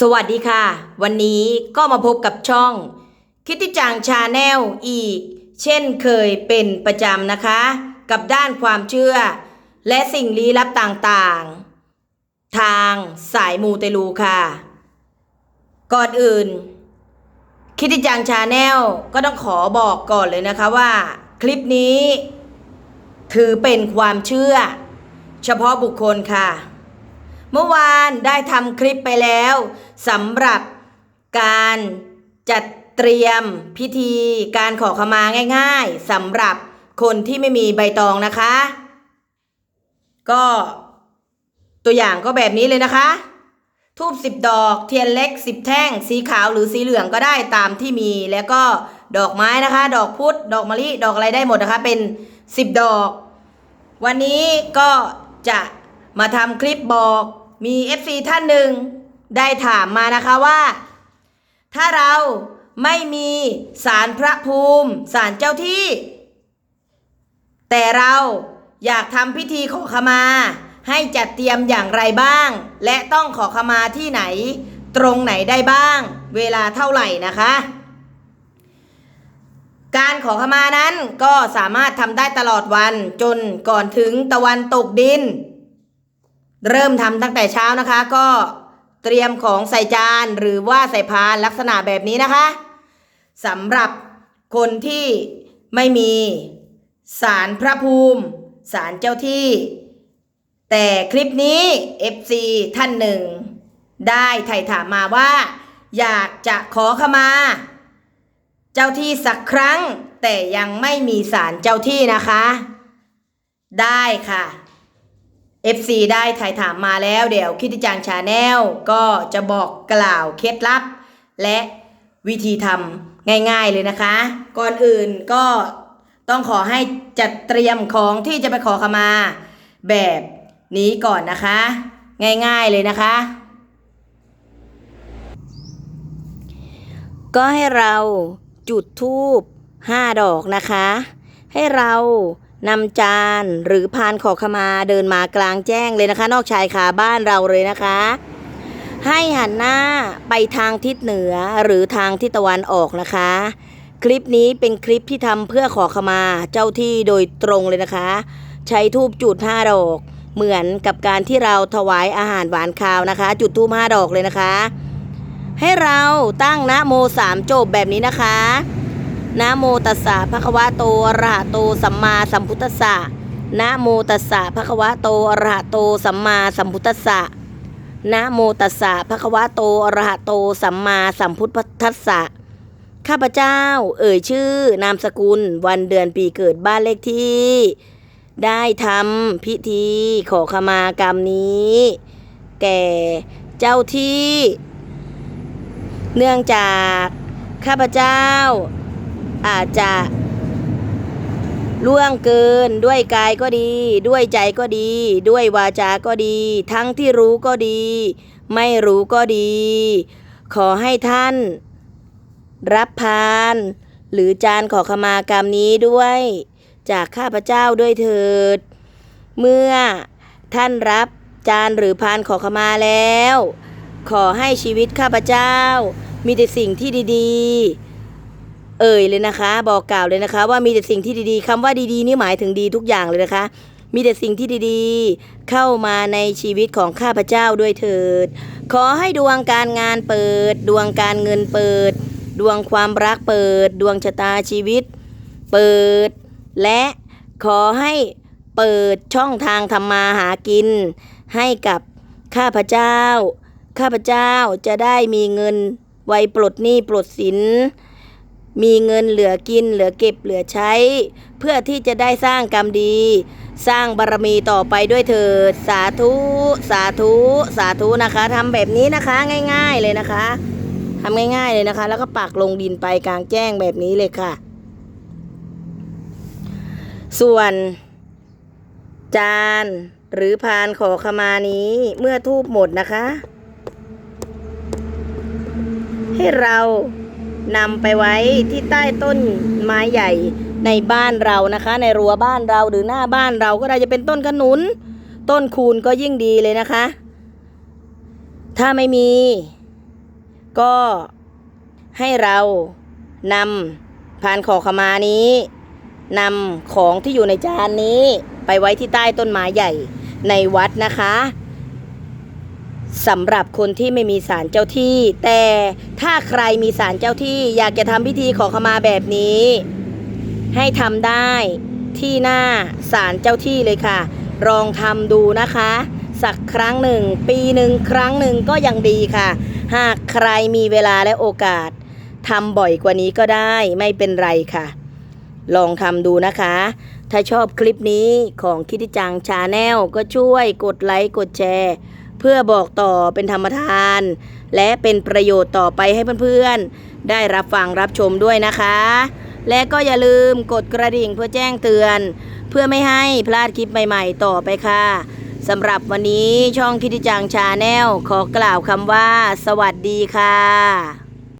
สวัสดีค่ะ วันนี้ก็มาพบกับช่อง คิติจังชาแนลอีก เช่นเคยเป็นประจำนะคะ กับด้านความเชื่อ และสิ่งลี้ลับต่างๆ ทางสายมูเตลูค่ะ ก่อนอื่น คิตติจังชาแนลก็ต้องขอบอกก่อนเลยนะคะว่า คลิปนี้ ถือเป็นความเชื่อ เฉพาะบุคคลค่ะ เมื่อวานได้ทำคลิปไปแล้วสำหรับการจัดเตรียมพิธีการขอขมาง่ายๆสำหรับคนที่ไม่มีใบตองนะคะ ก็ตัวอย่างก็แบบนี้เลยนะคะทูบสิบดอกเทียนเล็กสิบแท่ง สีขาวหรือสีเหลืองก็ได้ตามที่มีแล้วก็ดอกไม้นะคะ ดอกพุธดอกมะลิดอกอะไรได้หมดนะคะ เป็นสิบดอก วันนี้ก็จะมาทำคลิปบอก มี FC ท่านหนึ่งได้ถามมานะคะว่า ถ้าเราไม่มีสารพระภูมิสารเจ้าที่ แต่เราอยากทำพิธีขอขมา ให้จัดเตรียมอย่างไรบ้าง และต้องขอขมาที่ไหน ตรงไหนได้บ้าง เวลาเท่าไหร่นะคะ การขอขมานั้นก็สามารถทำได้ตลอดวันจนก่อนถึงตะวันตกดิน เริ่มทำตั้งแต่เช้านะคะ ก็เตรียมของใส่จานหรือว่าใส่พานลักษณะแบบนี้นะคะสำหรับคนที่ไม่มีสารพระภูมิสารเจ้าที่ แต่คลิปนี้ FC ท่านหนึ่ง ได้ไถ่ถามมาว่า อยากจะขอขมา เจ้าที่สักครั้ง แต่ยังไม่มีสารเจ้าที่นะคะ ได้ค่ะ FC ได้ถ่ายถามมาแล้วเดี๋ยวคิดจังชาแนลก็จะบอกกล่าวเคล็ดลับ และวิธีทำง่ายๆเลยนะคะ ก่อนอื่นก็ต้องขอให้จัดเตรียมของที่จะไปขอขมา แบบนี้ก่อนนะคะ ง่ายๆเลยนะคะ ก็ให้เราจุดธูปห้าดอกนะคะ ให้เรา นำจานหรือพานขอขมาเดินมากลางแจ้งเลยนะคะ นอกชายคาบ้านเราเลยนะคะ ให้หันหน้าไปทางทิศเหนือหรือทางทิศตะวันออกนะคะ คลิปนี้เป็นคลิปที่ทำเพื่อขอขมาเจ้าที่โดยตรงเลยนะคะ ใช้ทูบจุดห้าดอก เหมือนกับการที่เราถวายอาหารหวานคาวนะคะ จุดทูบห้าดอกเลยนะคะ ให้เราตั้งนะโมสามจบแบบนี้นะคะ นะโมตัสสะภะคะวะโตอะระหะโตสัมมาสัมพุทธัสสะนะโมตัสสะภะคะวะโตอะระหะโตสัมมาสัมพุทธัสสะนะโมตัสสะภะคะวะโตอะระหะโตสัมมาสัมพุทธัสสะข้าพเจ้า เอ่ยชื่อนามสกุลวันเดือนปีเกิดบ้านเลขที่ ได้ทำพิธีขอขมากรรมนี้ แก่เจ้าที่ เนื่องจากข้าพเจ้า อาจจะล่วงเกินด้วยกายก็ดี ด้วยใจก็ดี ด้วยวาจาก็ดี ทั้งที่รู้ก็ดี ไม่รู้ก็ดี ขอให้ท่าน รับพาน หรือจานขอขมากรรมนี้ด้วย จากข้าพเจ้าด้วยเถิด เมื่อท่านรับจานหรือพานขอขมาแล้ว ขอให้ชีวิตข้าพเจ้า มีแต่สิ่งที่ดีๆ เอ่ยเลยนะคะ บอกกล่าวเลยนะคะ ว่ามีแต่สิ่งที่ดีๆคำว่าดีๆ นี่หมายถึงดีทุกอย่างเลยนะคะ มีแต่สิ่งที่ดีๆ เข้ามาในชีวิตของข้าพเจ้าด้วยเถิด ขอให้ดวงการงานเปิด ดวงการเงินเปิด ดวงความรักเปิด ดวงชะตาชีวิต เปิด และขอให้เปิดช่องทางทำมาหากิน ให้กับข้าพเจ้า ข้าพเจ้าจะได้มีเงินไว้ปลดหนี้ปลดสิน มีเงินเหลือกินเหลือเก็บเหลือใช้ เพื่อที่จะได้สร้างกรรมดี สร้างบารมีต่อไปด้วยเถิด สาธุ สาธุ สาธุนะคะทำแบบนี้นะคะง่ายๆเลยนะคะทำง่ายๆเลยนะคะ แล้วก็ปักลงดินไปกลางแจ้งแบบนี้เลยค่ะ ส่วน จานหรือพานขอขมานี้เมื่อทูบหมดนะคะ ให้เรา นำไปไว้ที่ใต้ต้นไม้ใหญ่ในบ้านเรานะคะ ในรั้วบ้านเราหรือหน้าบ้านเราก็ได้จะเป็นต้นขนุน ต้นคูณก็ยิ่งดีเลยนะคะ ถ้าไม่มี ก็ให้เรานำพานขอขมานี้นำของที่อยู่ในจานนี้ไปไว้ที่ใต้ต้นไม้ใหญ่ในวัดนะคะ สำหรับคนที่ไม่มีศาลเจ้าที่ แต่ถ้าใครมีศาลเจ้าที่อยากจะทำพิธีขอขมาแบบนี้ ให้ทำได้ที่หน้าศาลเจ้าที่เลยค่ะ ลองทำดูนะคะ สักครั้งหนึ่ง ปีหนึ่งครั้งหนึ่งก็ยังดีค่ะ หากใครมีเวลาและโอกาสทำบ่อยกว่านี้ก็ได้ไม่เป็นไรค่ะ ลองทำดูนะคะ ถ้าชอบคลิปนี้ของคิดจังชาแนลก็ช่วยกดไลค์กดแชร์ เพื่อบอกต่อเป็นธรรมทาน และเป็นประโยชน์ต่อไปให้เพื่อนๆ ได้รับฟังรับชมด้วยนะคะ และก็อย่าลืมกดกระดิ่งเพื่อแจ้งเตือน เพื่อไม่ให้พลาดคลิปใหม่ๆ ต่อไปค่ะสำหรับวันนี้ช่องคิดจังชาแนลขอกล่าวคำว่า สวัสดีค่ะ